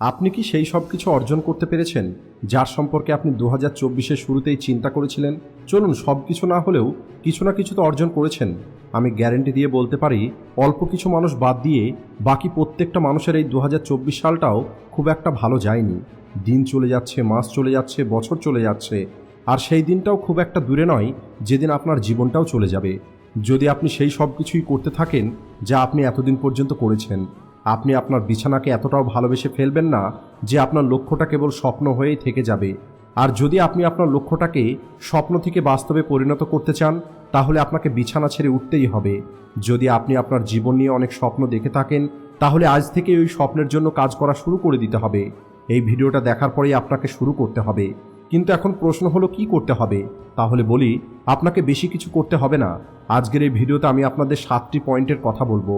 আপনি কি সেই সব কিছু অর্জন করতে পেরেছেন, যার সম্পর্কে আপনি দু হাজার চব্বিশের শুরুতেই চিন্তা করেছিলেন? চলুন, সব কিছু না হলেও কিছু না কিছু তো অর্জন করেছেন। আমি গ্যারেন্টি দিয়ে বলতে পারি, অল্প কিছু মানুষ বাদ দিয়ে বাকি প্রত্যেকটা মানুষের এই দু হাজার চব্বিশ সালটাও খুব একটা ভালো যায়নি। দিন চলে যাচ্ছে, মাস চলে যাচ্ছে, বছর চলে যাচ্ছে, আর সেই দিনটাও খুব একটা দূরে নয়, যেদিন আপনার জীবনটাও চলে যাবে। যদি আপনি সেই সব কিছুই করতে থাকেন, যা আপনি এতদিন পর্যন্ত করেছেন আপনি আপনার বিছানাকে এতটাও ভালোবেসে ফেলবেন না যে আপনার লক্ষ্যটা কেবল স্বপ্ন হয়েই থেকে যাবে। আর যদি আপনি আপনার লক্ষ্যটাকে স্বপ্ন থেকে বাস্তবে পরিণত করতে চান, তাহলে আপনাকে বিছানা ছেড়ে উঠতেই হবে। যদি আপনি আপনার জীবন নিয়ে অনেক স্বপ্ন দেখে থাকেন, তাহলে আজ থেকে ওই স্বপ্নের জন্য কাজ করা শুরু করে দিতে হবে। এই ভিডিওটা দেখার পরেই আপনাকে শুরু করতে হবে। কিন্তু এখন প্রশ্ন হলো, কি করতে হবে? তাহলে বলি, আপনাকে বেশি কিছু করতে হবে না। আজকের এই ভিডিওতে আমি আপনাদের সাতটি পয়েন্টের কথা বলব।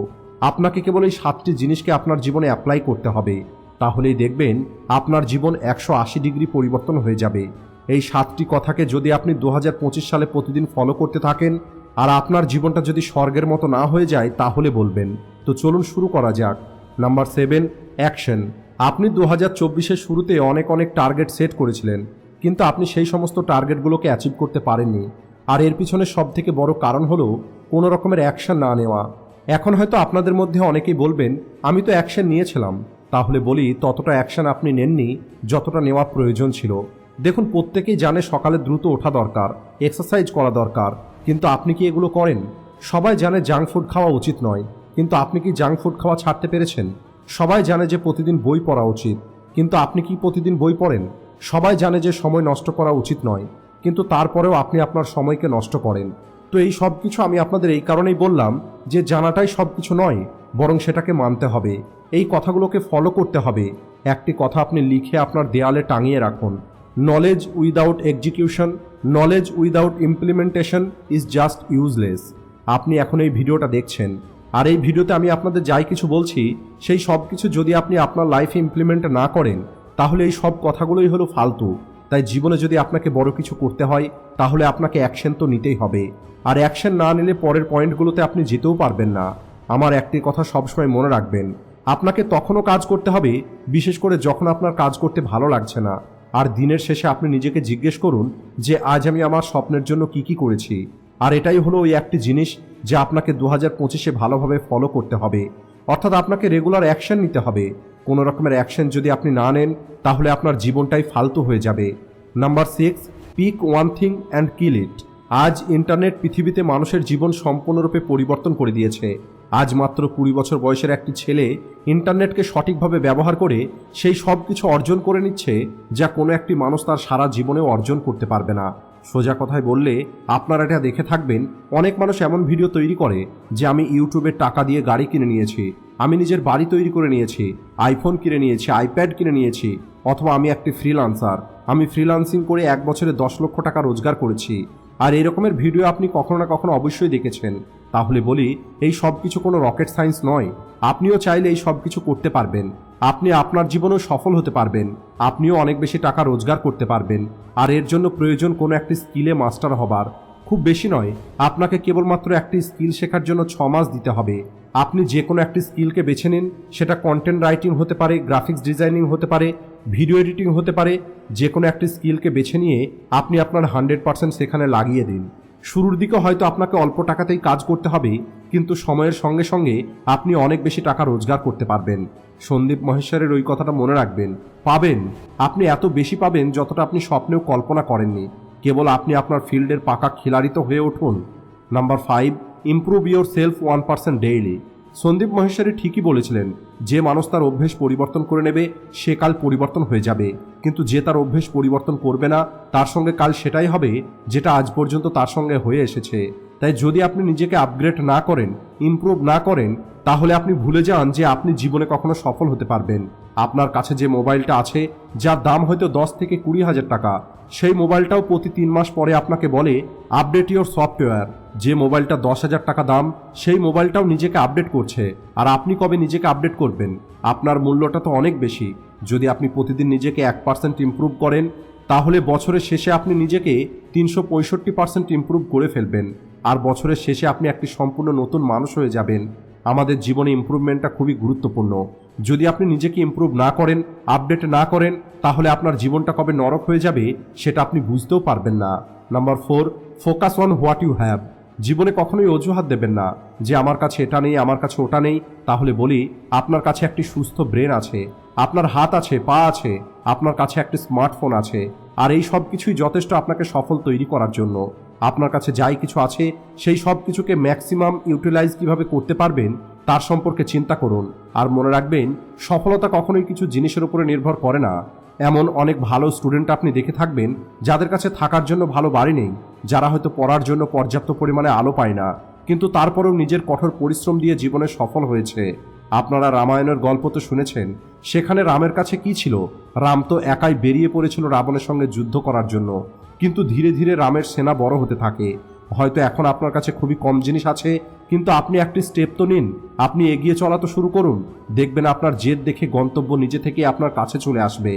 আপনাকে কেবল এই সাতটি জিনিসকে আপনার জীবনে অ্যাপ্লাই করতে হবে। তাহলেই দেখবেন আপনার জীবন একশো আশি ডিগ্রি পরিবর্তন হয়ে যাবে। এই সাতটি কথাকে যদি আপনি দু হাজার পঁচিশ সালে প্রতিদিন ফলো করতে থাকেন, আর আপনার জীবনটা যদি স্বর্গের মতো না হয়ে যায়, তাহলে বলবেন। তো চলুন শুরু করা যাক। Number seven, action. আপনি দু হাজার চব্বিশের শুরুতে অনেক অনেক টার্গেট সেট করেছিলেন, কিন্তু আপনি সেই সমস্ত টার্গেটগুলোকে অ্যাচিভ করতে পারেননি। আর এর পিছনে সব থেকে বড় কারণ হলো কোনো রকমের অ্যাকশন না নেওয়া। এখন হয়তো আপনাদের মধ্যে অনেকেই বলবেন, আমি তো অ্যাকশন নিয়েছিলাম। তাহলে বলি, ততটা অ্যাকশন আপনি নেননি, যতটা নেওয়ার প্রয়োজন ছিল। দেখুন, প্রত্যেকেই জানে সকালে দ্রুত ওঠা দরকার এক্সারসাইজ করা দরকার, কিন্তু আপনি কি এগুলো করেন? সবাই জানে জাঙ্ক ফুড খাওয়া উচিত নয়, কিন্তু আপনি কি জাঙ্ক ফুড খাওয়া ছাড়তে পেরেছেন? সবাই জানে যে প্রতিদিন বই পড়া উচিত, কিন্তু আপনি কি প্রতিদিন বই পড়েন? সবাই জানে যে সময় নষ্ট করা উচিত নয়, কিন্তু তারপরেও আপনি আপনার সময়কে নষ্ট করেন। তো এই সব কিছু আমি আপনাদের এই কারণেই বললাম যে জানাটাই সব কিছু নয়, বরং সেটাকে মানতে হবে। এই কথাগুলোকে ফলো করতে হবে। একটি কথা আপনি লিখে আপনার দেয়ালে টাঙিয়ে রাখুন। Knowledge without execution knowledge without implementation is just useless আপনি এখন এই ভিডিওটা দেখছেন। আর এই ভিডিওতে আমি আপনাদের যাই কিছু বলছি, সেই সব কিছু যদি আপনি আপনার লাইফে ইমপ্লিমেন্ট না করেন, তাহলে এই সব কথাগুলোই হলো ফালতু। তাই জীবনে যদি আপনাকে বড় কিছু করতে হয়, তাহলে আপনাকে অ্যাকশন তো নিতেই হবে। আর অ্যাকশন না নিলে পরের পয়েন্টগুলোতে আপনি যেতেও পারবেন না। আমার একটি কথা সবসময় মনে রাখবেন। আপনাকে তখনও কাজ করতে হবে, বিশেষ করে যখন আপনার কাজ করতে ভালো লাগছে না। আর দিনের শেষে আপনি নিজেকে জিজ্ঞেস করুন যে, আজ আমি আমার স্বপ্নের জন্য কি কি করেছি? আর এটাই হলো ওই একটি জিনিস যা আপনাকে দু হাজার পঁচিশে ভালোভাবে ফলো করতে হবে। অর্থাৎ আপনাকে রেগুলার অ্যাকশন নিতে হবে। কোনো রকমের অ্যাকশন যদি আপনি না নেন, তাহলে আপনার জীবনটাই ফালতু হয়ে যাবে। Number six pick one thing and kill it আজ ইন্টারনেট পৃথিবীতে মানুষের জীবন সম্পূর্ণরূপে পরিবর্তন করে দিয়েছে। আজ মাত্র কুড়ি বছর বয়সের একটি ছেলে ইন্টারনেটকে সঠিকভাবে ব্যবহার করে সেই সব কিছু অর্জন করে নিচ্ছে যা কোনো একটি মানুষ তার সারা জীবনেও অর্জন করতে পারবে না। সোজা কথায় বললে, আপনারা এটা দেখে থাকবেন, অনেক মানুষ এমন ভিডিও তৈরি করে যে আমি ইউটিউবে টাকা দিয়ে গাড়ি কিনে নিয়েছি। আমি নিজের বাড়ি তৈরি করে নিয়েছি আইফোন কিনে নিয়েছি আইপ্যাড কিনে নিয়েছি, অথবা আমি একটি ফ্রিলান্সার আমি ফ্রিলান্সিং করে এক বছরে দশ লক্ষ টাকা রোজগার করেছি। আর এই রকমের ভিডিও আপনি কখনো না কখনো অবশ্যই দেখেছেন। তাহলে বলি, এই সব কিছু কোনো রকেট সায়েন্স নয়। আপনিও চাইলে এই সব কিছু করতে পারবেন। আপনি আপনার জীবনেও সফল হতে পারবেন। আপনিও অনেক বেশি টাকা রোজগার করতে পারবেন। আর এর জন্য প্রয়োজন কোনো একটি স্কিলে মাস্টার হবার। খুব বেশি নয়, আপনাকে কেবলমাত্র একটি স্কিল শেখার জন্য ছ মাস দিতে হবে। আপনি যে কোনো একটি স্কিলকে বেছে নিন। সেটা কন্টেন্ট রাইটিং হতে পারে গ্রাফিক্স ডিজাইনিং হতে পারে ভিডিও এডিটিং হতে পারে, যে কোনো একটি স্কিলকে বেছে নিয়ে আপনি আপনার হান্ড্রেড পার্সেন্ট সেখানে লাগিয়ে দিন। শুরুর দিকে হয়তো আপনাকে অল্প টাকাতেই কাজ করতে হবে, কিন্তু সময়ের সঙ্গে সঙ্গে আপনি অনেক বেশি টাকা রোজগার করতে পারবেন। সন্দীপ মহেশ্বরের ওই কথাটা মনে রাখবেন। পাবেন। আপনি এত বেশি পাবেন যতটা আপনি স্বপ্নেও কল্পনা করেননি। কেবল আপনি আপনার ফিল্ডের পাকা খিলাড়ি তো হয়ে উঠুন। Number five improve yourself one percent daily Sandeep Maheshwari ঠিকই বলেছিলেন, যে মানুষ তার অভ্যেস পরিবর্তন করে নেবে, সে কাল পরিবর্তন হয়ে যাবে। কিন্তু যে তার অভ্যেস পরিবর্তন করবে না, তার সঙ্গে কাল সেটাই হবে, যেটা আজ পর্যন্ত তার সঙ্গে হয়ে এসেছে। তাই যদি আপনি নিজেকে আপগ্রেড না করেন ইমপ্রুভ না করেন, তাহলে আপনি ভুলে যান যে আপনি জীবনে কখনো সফল হতে পারবেন। আপনার কাছে যে মোবাইলটা আছে, যার দাম হয়তো দশ থেকে কুড়ি হাজার টাকা, সেই মোবাইলটাও প্রতি তিন মাস পরে আপনাকে বলে আপডেট ইওর সফটওয়্যার যে মোবাইলটা দশ হাজার টাকা দাম, সেই মোবাইলটাও নিজেকে আপডেট করছে। আর আপনি কবে নিজেকে আপডেট করবেন? আপনার মূল্যটা তো অনেক বেশি। যদি আপনি প্রতিদিন নিজেকে এক পার্সেন্ট ইম্প্রুভ করেন, তাহলে বছরের শেষে আপনি নিজেকে তিনশো পঁয়ষট্টি পার্সেন্ট ইম্প্রুভ করে ফেলবেন। আর বছরের শেষে আপনি একটি সম্পূর্ণ নতুন মানুষ হয়ে যাবেন। আমাদের জীবনে ইমপ্রুভমেন্টটা খুবই গুরুত্বপূর্ণ। যদি আপনি নিজেকে ইমপ্রুভ না করেন আপডেট না করেন, তাহলে আপনার জীবনটা কবে নরক হয়ে যাবে, সেটা আপনি বুঝতেও পারবেন না। Number four focus on what you have জীবনে কখনোই অজুহাত দেবেন না যে আমার কাছে এটা নেই, আমার কাছে ওটা নেই। তাহলে বলি, আপনার কাছে একটি সুস্থ ব্রেন আছে, আপনার হাত আছে, পা আছে, আপনার কাছে একটি স্মার্টফোন আছে, আর এই সব কিছুই যথেষ্ট আপনাকে সফল তৈরি করার জন্য। আপনার কাছে যাই কিছু আছে, সেই সব কিছুকে ম্যাক্সিমাম ইউটিলাইজ কীভাবে করতে পারবেন, তার সম্পর্কে চিন্তা করুন। আর মনে রাখবেন, সফলতা কখনোই কিছু জিনিসের উপরে নির্ভর করে না। এমন অনেক ভালো স্টুডেন্ট আপনি দেখে থাকবেন, যাদের কাছে থাকার জন্য ভালো বাড়ি নেই। যারা হয়তো পড়ার জন্য পর্যাপ্ত পরিমাণে আলো পায় না, কিন্তু তারপরেও নিজের কঠোর পরিশ্রম দিয়ে জীবনে সফল হয়েছে। আপনারা রামায়ণের গল্প তো শুনেছেন, সেখানে রামের কাছে কি ছিল? রাম তো একাই বেরিয়ে পড়েছিল রাবণের সঙ্গে যুদ্ধ করার জন্য, কিন্তু ধীরে ধীরে রামের সেনা বড় হতে থাকে। হয়তো এখন আপনার কাছে খুবই কম জিনিস আছে কিন্তু আপনি একটি স্টেপ তো নিন। আপনি এগিয়ে চলা তো শুরু করুন। দেখবেন আপনার জেদ দেখে গন্তব্য নিজে থেকে আপনার কাছে চলে আসবে।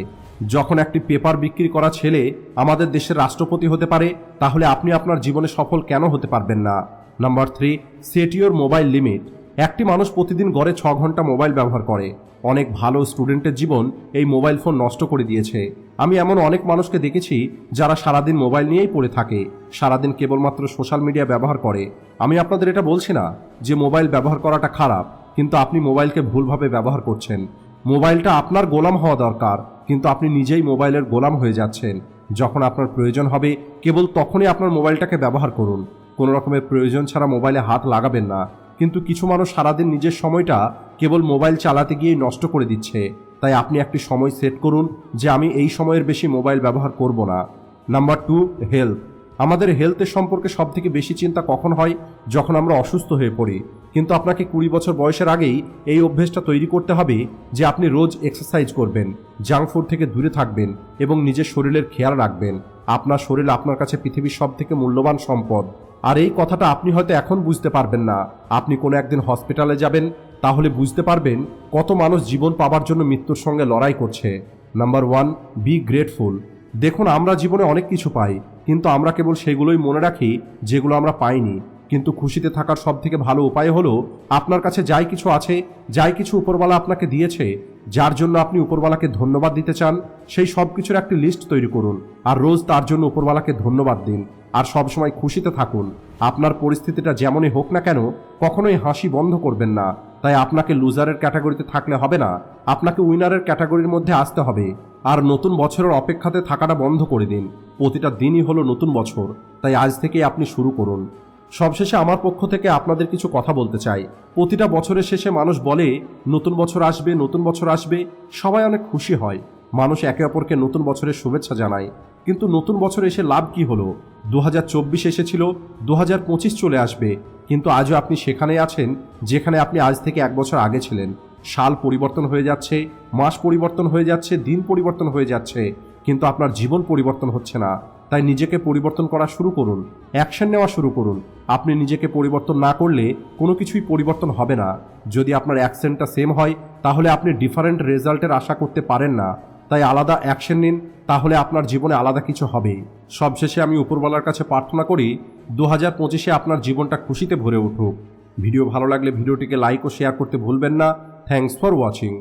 যখন একটি পেপার বিক্রি করা ছেলে আমাদের দেশের রাষ্ট্রপতি হতে পারে, তাহলে আপনি আপনার জীবনে সফল কেন হতে পারবেন না? Number three set your mobile limit একটি মানুষ প্রতিদিন গড়ে ছ ঘণ্টা মোবাইল ব্যবহার করে। অনেক ভালো স্টুডেন্টের জীবন এই মোবাইল ফোন নষ্ট করে দিয়েছে। আমি এমন অনেক মানুষকে দেখেছি যারা সারাদিন মোবাইল নিয়েই পড়ে থাকে, সারাদিন কেবলমাত্র সোশ্যাল মিডিয়া ব্যবহার করে। আমি আপনাদের এটা বলছি না যে মোবাইল ব্যবহার করাটা খারাপ, কিন্তু আপনি মোবাইলকে ভুলভাবে ব্যবহার করছেন। মোবাইলটা আপনার গোলাম হওয়া দরকার, কিন্তু আপনি নিজেই মোবাইলের গোলাম হয়ে যাচ্ছেন। যখন আপনার প্রয়োজন হবে, কেবল তখনই আপনার মোবাইলটাকে ব্যবহার করুন। কোনো রকমের প্রয়োজন ছাড়া মোবাইলে হাত লাগাবেন না। কিন্তু কিছু মানুষ সারাদিন নিজের সময়টা কেবল মোবাইল চালাতে গিয়েই নষ্ট করে দিচ্ছে। তাই আপনি একটি সময় সেট করুন যে আমি এই সময়ের বেশি মোবাইল ব্যবহার করব না। Number two, health. আমাদের হেলথের সম্পর্কে সব থেকে বেশি চিন্তা কখন হয়? যখন আমরা অসুস্থ হয়ে পড়ি। কিন্তু আপনাকে কুড়ি বছর বয়সের আগেই এই অভ্যেসটা তৈরি করতে হবে যে আপনি রোজ এক্সারসাইজ করবেন জাঙ্ক ফুড থেকে দূরে থাকবেন এবং নিজের শরীরের খেয়াল রাখবেন। আপনার শরীর আপনার কাছে পৃথিবীর সব থেকে মূল্যবান সম্পদ। আর এই কথাটা আপনি হয়তো এখন বুঝতে পারবেন না। আপনি কোনো একদিন হসপিটালে যাবেন তাহলে বুঝতে পারবেন কত মানুষ জীবন পাবার জন্য মৃত্যুর সঙ্গে লড়াই করছে। নাম্বার ওয়ান বি গ্রেটফুল দেখুন, আমরা জীবনে অনেক কিছু পাই, কিন্তু আমরা কেবল সেগুলোই মনে রাখি, যেগুলো আমরা পাইনি। কিন্তু খুশিতে থাকার সব থেকে ভালো উপায় হলো, আপনার কাছে যাই কিছু আছে, যাই কিছু উপরওয়ালা আপনাকে দিয়েছে, যার জন্য আপনি উপরওয়ালাকে ধন্যবাদ দিতে চান, সেই সব কিছুর একটি লিস্ট তৈরি করুন, আর রোজ তার জন্য উপরওয়ালাকে ধন্যবাদ দিন, আর সবসময় খুশিতে থাকুন। আপনার পরিস্থিতিটা যেমনই হোক না কেন, কখনোই হাসি বন্ধ করবেন না। তাই আপনাকে লুজারের ক্যাটাগরিতে থাকলে হবে না। আপনাকে উইনারের ক্যাটাগরির মধ্যে আসতে হবে। আর নতুন বছরের অপেক্ষাতে থাকাটা বন্ধ করে দিন। প্রতিটা দিনই হলো নতুন বছর। তাই আজ থেকেই আপনি শুরু করুন। সবশেষে আমার পক্ষ থেকে আপনাদের কিছু কথা বলতে চাই। প্রতিটা বছরের শেষে মানুষ বলে, নতুন বছর আসবে, নতুন বছর আসবে। সবাই অনেক খুশি হয়। মানুষ একে অপরকে নতুন বছরের শুভেচ্ছা জানায়। কিন্তু নতুন বছর এসে লাভ কি হলো? দু হাজার চব্বিশ এসেছিল দু হাজার পঁচিশ চলে আসবে। কিন্তু আজও আপনি সেখানেই আছেন, যেখানে আপনি আজ থেকে এক বছর আগে ছিলেন। সাল পরিবর্তন হয়ে যাচ্ছে, মাস পরিবর্তন হয়ে যাচ্ছে, দিন পরিবর্তন হয়ে যাচ্ছে, কিন্তু আপনার জীবন পরিবর্তন হচ্ছে না। তাই নিজেকে পরিবর্তন করা শুরু করুন, অ্যাকশন নেওয়া শুরু করুন। আপনি নিজেকে পরিবর্তন না করলে কোনো কিছুই পরিবর্তন হবে না। যদি আপনার অ্যাকশনটা সেম হয়, তাহলে আপনি ডিফারেন্ট রেজাল্টের আশা করতে পারেন না। তাই আলাদা অ্যাকশন নিন, তাহলে আপনার জীবনে আলাদা কিছু হবে। সবশেষে আমি উপরওয়ালার কাছে প্রার্থনা করি দু হাজার পঁচিশে আপনার জীবনটা খুশিতে ভরে উঠুক। ভিডিও ভালো লাগলে ভিডিওটিকে লাইক ও শেয়ার করতে ভুলবেন না। Thanks for watching